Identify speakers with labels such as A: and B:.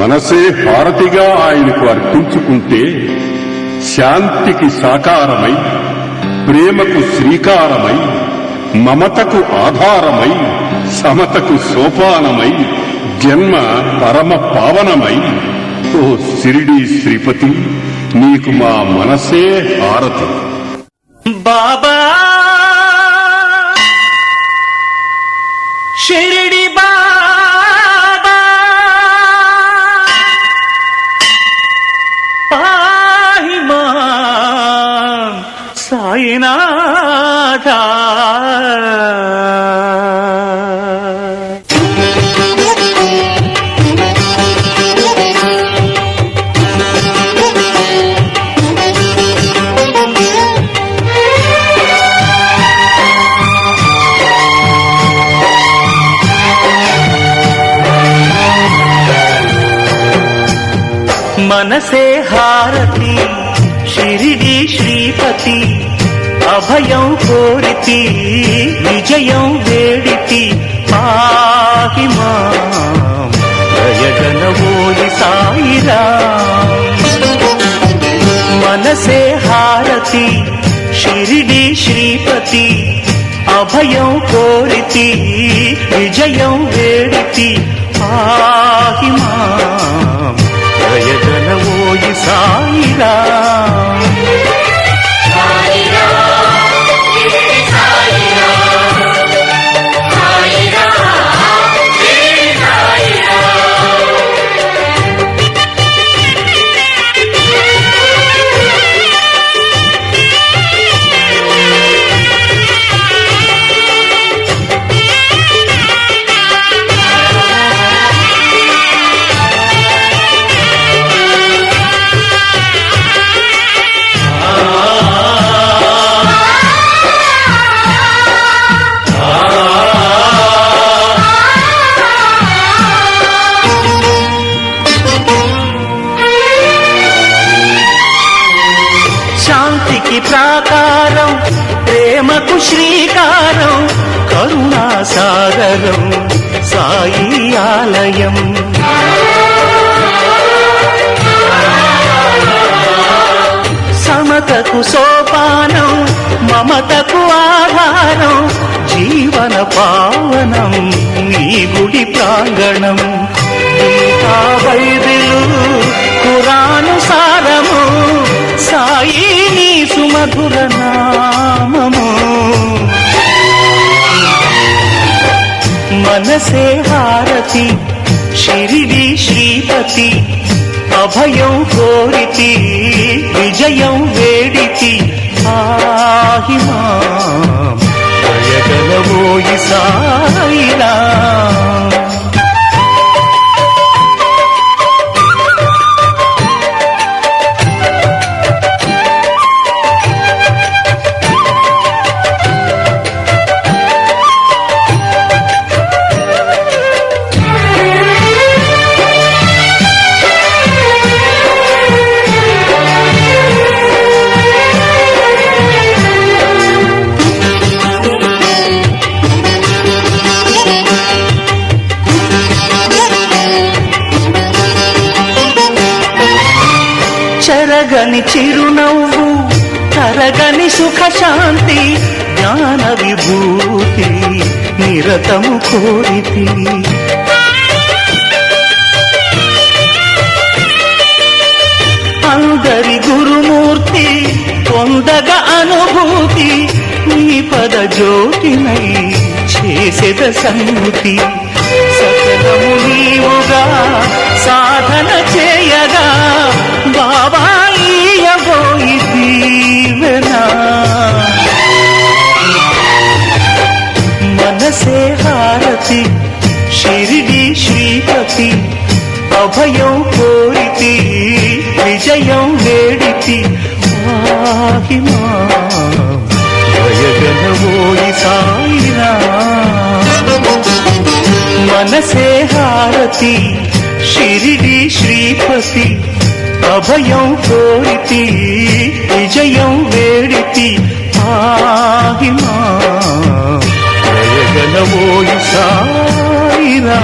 A: మనసే హారతిగా ఆయనకు అర్పించుకుంటే శాంతికి సాకారమై ప్రేమకు శ్రీకారమై మమతకు ఆధారమై సమతకు సోపానమై జన్మ పరమ పావనమై ఓ సిరిడి శ్రీపతి నీకు మా మనసే హారతి.
B: బాబా షిరిడి బాబా సాయినాథ. మనసే హారతి షిరిడి శ్రీపతి అభయం కోరితి విజయం వేడితి పాహి మాం. జయగణవోయి సాయిరా. మనసే హారతి షిరిడి శ్రీపతి అభయం కోరితి విజయం వేడితి పాహి మాం. జయగణవోయి సాయిరా. సాకారం ప్రేమకు శ్రీకారం కరుణాసాగరం సాయి ఆలయం. సమతకు సోపానం మమతకు ఆధారం జీవన పావనం నీ గుడి ప్రాంగణం. గీతా బైబిలు కురానుసారము సాయి మధుర నామము. మనసే హారతి షిరిడి శ్రీపతి అభయం కోరితి విజయం వేడితి ఆహిమా. చెరగని చిరునవ్వు తరగని సుఖశాంతి జ్ఞాన విభూతి నిరతము కోరితి. అందరి గురుమూర్తి పొందగ అనుభూతి నీ పద జ్యోతినై చేసేద సంగతి సకలము నీవుగా సాధన చే బాబా ఈయబోయి దీవెనా మనసే హారతి షిరిడి శ్రీపతి అభయం కోరితి విజయం వేడితి పాహి మాం జయగణవోయి సాయిరా మనసే హారతి షిరిడి శ్రీపతి అభయం కోరితి విజయం వేడితి ఆగిమా జయగలవోయి జయగణవోయి సాయిరా